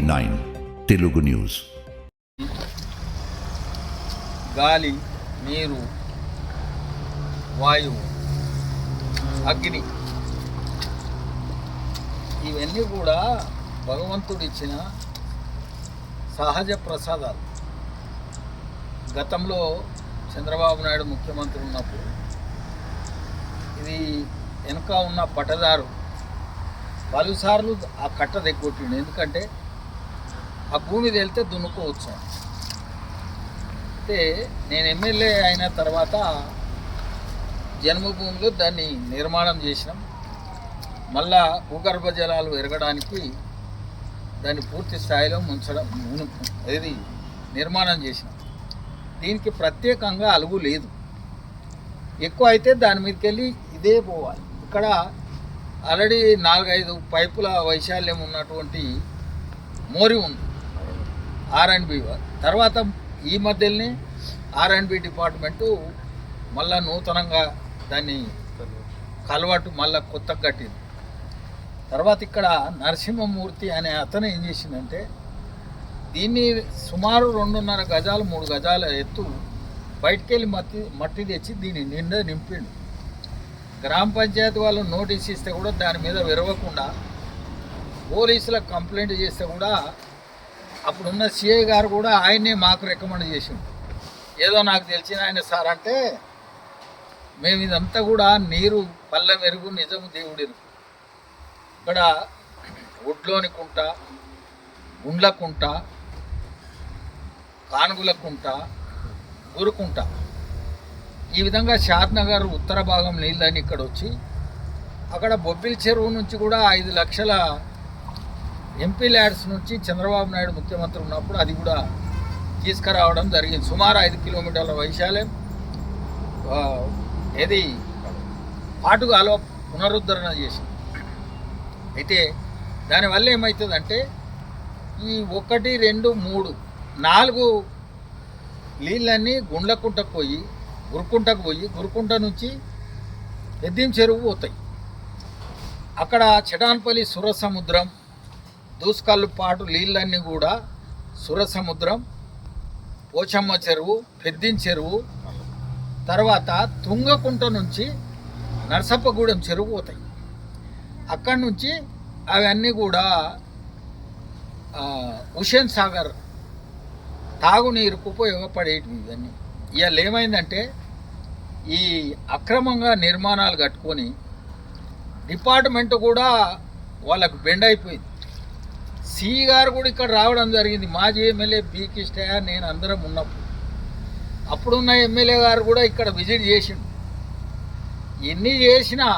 Nine Telugu news. గాలి నీరు వాయువు అగ్ని ఇవన్నీ కూడా భగవంతుడు ఇచ్చిన సహజ ప్రసాదాలు. గతంలో చంద్రబాబు నాయుడు ముఖ్యమంత్రి ఉన్నప్పుడు ఇది వెనుక ఉన్న పట్టదారు పలుసార్లు ఆ కట్ట దిగ్గొట్టిండు ఎందుకంటే ఆ భూమి వెళ్తే దున్నుకోవచ్చు. అయితే నేను ఎమ్మెల్యే అయిన తర్వాత జన్మభూమిలో దాన్ని నిర్మాణం చేసినాం. మళ్ళా భూగర్భ జలాలు ఎరగడానికి దాన్ని పూర్తి స్థాయిలో ముంచడం ఇది నిర్మాణం చేసినాం. దీనికి ప్రత్యేకంగా అలుగు లేదు. ఎక్కువ అయితే దాని మీదకి వెళ్ళి ఇదే పోవాలి. ఇక్కడ ఆల్రెడీ నాలుగైదు పైపుల వైశాల్యం ఉన్నటువంటి మోరి ఉంది. ఆర్ అండ్ బి తర్వాత ఈ మధ్యలోనే ఆర్ అండ్ బి డిపార్ట్మెంటు మళ్ళా నూతనంగా దాన్ని కలవాటు మళ్ళా కొత్తగా కట్టింది. తర్వాత ఇక్కడ నరసింహమూర్తి అనే అతను ఏం చేసిందంటే దీన్ని సుమారు రెండున్నర గజాలు మూడు గజాల ఎత్తు బయటికి వెళ్ళి మట్టి మట్టి తెచ్చి దీన్ని నిండా నింపిండు. గ్రామ పంచాయతీ వాళ్ళు నోటీస్ ఇస్తే కూడా దాని మీద విరవకుండా పోలీసులకు కంప్లైంట్ చేస్తే కూడా అప్పుడున్న సిఐ గారు కూడా ఆయన్నే మాకు రికమెండ్ చేసిండు. ఏదో నాకు తెలిసిన ఆయన సార్ అంటే మేము ఇదంతా కూడా నీరు పల్లె మెరుగు నిజము దేవుడిరు ఇక్కడ ఒడ్లోని కుంట గుండ్ల కుంట కానుగుల కుంట గురుకుంట ఈ విధంగా షాద్నగర్ ఉత్తర భాగం నీళ్ళని ఇక్కడ వచ్చి అక్కడ బొబ్బిలి చెరువు నుంచి కూడా ఐదు లక్షల ఎంపీ ల్యాడ్స్ నుంచి చంద్రబాబు నాయుడు ముఖ్యమంత్రి ఉన్నప్పుడు అది కూడా తీసుకురావడం జరిగింది. సుమారు ఐదు కిలోమీటర్ల వైశాల్యం ఆ, ఏది పాటుగాలో పునరుద్ధరణ చేసింది. అయితే దానివల్ల ఏమవుతుందంటే ఈ ఒకటి రెండు మూడు నాలుగు నీళ్ళన్నీ గుండ్లకుంటకు పోయి గురుకుంటకు పోయి గురుకుంట నుంచి ఎద్దిం చెరువు పోతాయి. అక్కడ చటాన్పల్లి సుర సముద్రం దూసుకల్లు పాటు నీళ్ళన్నీ కూడా సురసముద్రం పోచమ్మ చెరువు పెద్దిం చెరువు తర్వాత తుంగకుంట నుంచి నరసప్పగూడెం చెరువు పోతాయి. అక్కడి నుంచి అవన్నీ కూడా హుషేన్ సాగర్ తాగునీరుకు ఉపయోగపడేటివి ఇవన్నీ. ఇవాళ ఏమైందంటే ఈ అక్రమంగా నిర్మాణాలు కట్టుకొని డిపార్ట్మెంట్ కూడా వాళ్ళకు బెండ్ అయిపోయింది. సి గారు కూడా ఇక్కడ రావడం జరిగింది. మాజీ ఎమ్మెల్యే బి కిష్టయ్య నేను అందరం ఉన్నప్పుడు. అప్పుడున్న ఎమ్మెల్యే గారు కూడా ఇక్కడ విజిట్ చేసిండు. ఎన్ని చేసినా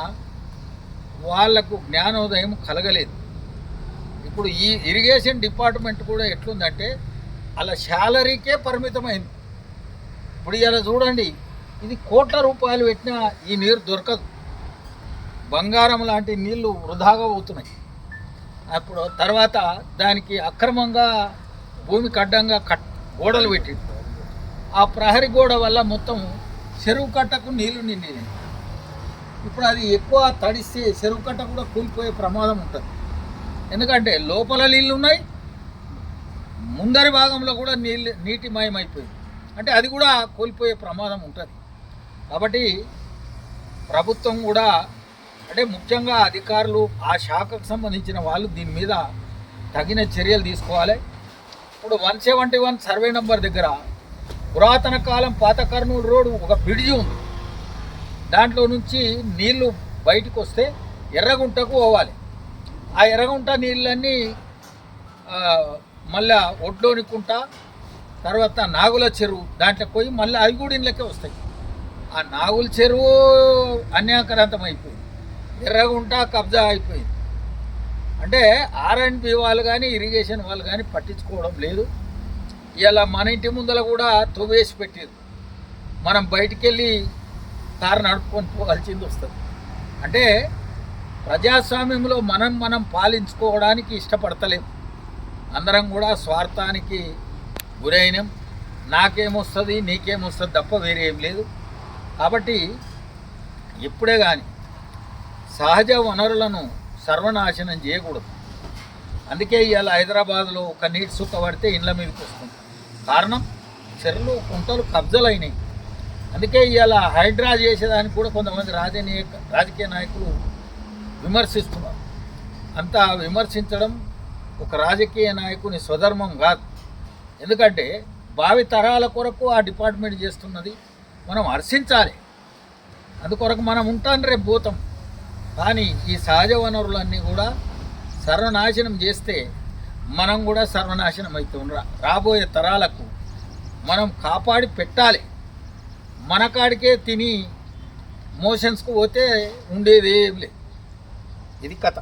వాళ్ళకు జ్ఞానోదయం కలగలేదు. ఇప్పుడు ఈ ఇరిగేషన్ డిపార్ట్మెంట్ కూడా ఎట్లుందంటే అలా శాలరీకే పరిమితమైంది. ఇప్పుడు ఇలా చూడండి ఇది కోట్ల రూపాయలు పెట్టినా ఈ నీరు దొరకదు. బంగారం లాంటి నీళ్ళు వృధాగా పోతున్నాయి. అప్పుడు తర్వాత దానికి అక్రమంగా భూమికి అడ్డంగా కట్ గోడలు పెట్టింది ఆ ప్రహరీ గోడ వల్ల మొత్తం చెరువు కట్టకు నీళ్ళు నిండినాయి. ఇప్పుడు అది ఎక్కువ తడిస్తే చెరువు కట్ట కూడా కూలిపోయే ప్రమాదం ఉంటుంది. ఎందుకంటే లోపల నీళ్ళు ఉన్నాయి ముందరి భాగంలో కూడా నీళ్ళు నీటిమయమైపోయింది అంటే అది కూడా కోల్పోయే ప్రమాదం ఉంటుంది. కాబట్టి ప్రభుత్వం కూడా అంటే ముఖ్యంగా అధికారులు ఆ శాఖకు సంబంధించిన వాళ్ళు దీని మీద తగిన చర్యలు తీసుకోవాలి. ఇప్పుడు one seventy one survey number దగ్గర పురాతన కాలం పాత కర్నూలు రోడ్డు ఒక బ్రిడ్జి ఉంది. దాంట్లో నుంచి నీళ్ళు బయటకు వస్తే ఎర్రగుంటకు పోవాలి. ఆ ఎర్రగుంట నీళ్ళన్నీ మళ్ళా ఒడ్లోని కుంట తర్వాత నాగుల చెరువు దాంట్లో పోయి మళ్ళీ అవి కూడా ఇళ్ళకే వస్తాయి. ఆ నాగుల చెరువు అన్యాక్రాంతం అయిపోయింది ఎర్రగుంట కబ్జా అయిపోయింది. అంటే ఆర్ఎండ్బి వాళ్ళు కానీ ఇరిగేషన్ వాళ్ళు కానీ పట్టించుకోవడం లేదు. ఇలా మన ఇంటి ముందర కూడా తవ్వేసి పెట్టారు మనం బయటికి వెళ్ళి కారు నడుపుకొని పోవాల్సింది వస్తుంది. అంటే ప్రజాస్వామ్యంలో మనం మనం పాలించుకోవడానికి ఇష్టపడతలేం. అందరం కూడా స్వార్థానికి గురైనం. నాకేమొస్తుంది నీకేమొస్తుంది తప్ప వేరే ఏం లేదు. కాబట్టి ఎప్పుడే కానీ సహజ వనరులను సర్వనాశనం చేయకూడదు. అందుకే ఇవాళ హైదరాబాద్లో ఒక నీటి సుక్క పడితే ఇండ్ల మీదకి వస్తుంది కారణం చెరువులు కుంటలు కబ్జలైనాయి. అందుకే ఇవాళ హైడ్రా చేసేదానికి కూడా కొంతమంది రాజనీయ రాజకీయ నాయకులు విమర్శిస్తున్నారు. అంత విమర్శించడం ఒక రాజకీయ నాయకుని స్వధర్మం కాదు. ఎందుకంటే భావి తరాల కొరకు ఆ డిపార్ట్మెంట్ చేస్తున్నది మనం హర్షించాలి. అందుకొరకు మనం ఉంటాను రేపు పోతాం. కానీ ఈ సహజ వనరులన్నీ కూడా సర్వనాశనం చేస్తే మనం కూడా సర్వనాశనం అవుతాం రాబోయే తరాలకు మనం కాపాడి పెట్టాలి. మన కాడికే తిని మోషన్స్కు పోతే ఉండేదేం లేదు. ఇది కథ.